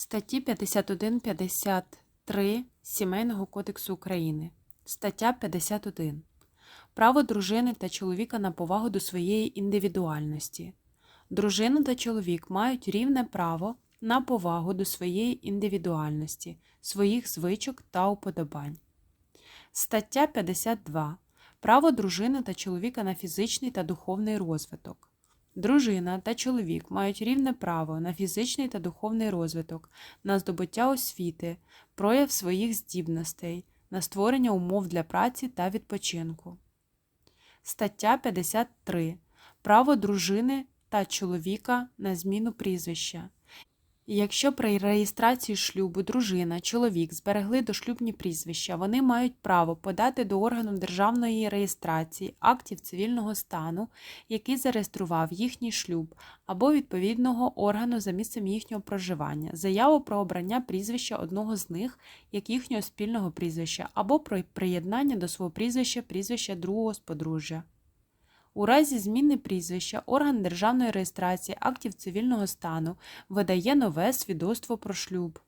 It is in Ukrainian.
Статті 51-53 Сімейного кодексу України. Стаття 51. Право дружини та чоловіка на повагу до своєї індивідуальності. Дружина та чоловік мають рівне право на повагу до своєї індивідуальності, своїх звичок та уподобань. Стаття 52. Право дружини та чоловіка на фізичний та духовний розвиток. Дружина та чоловік мають рівне право на фізичний та духовний розвиток, на здобуття освіти, прояв своїх здібностей, на створення умов для праці та відпочинку. Стаття 53. Право дружини та чоловіка на зміну прізвища. Якщо при реєстрації шлюбу дружина, чоловік зберегли дошлюбні прізвища, вони мають право подати до органу державної реєстрації актів цивільного стану, який зареєстрував їхній шлюб, або відповідного органу за місцем їхнього проживання, заяву про обрання прізвища одного з них як їхнього спільного прізвища, або про приєднання до свого прізвища прізвища другого з подружжя. У разі зміни прізвища орган державної реєстрації актів цивільного стану видає нове свідоцтво про шлюб.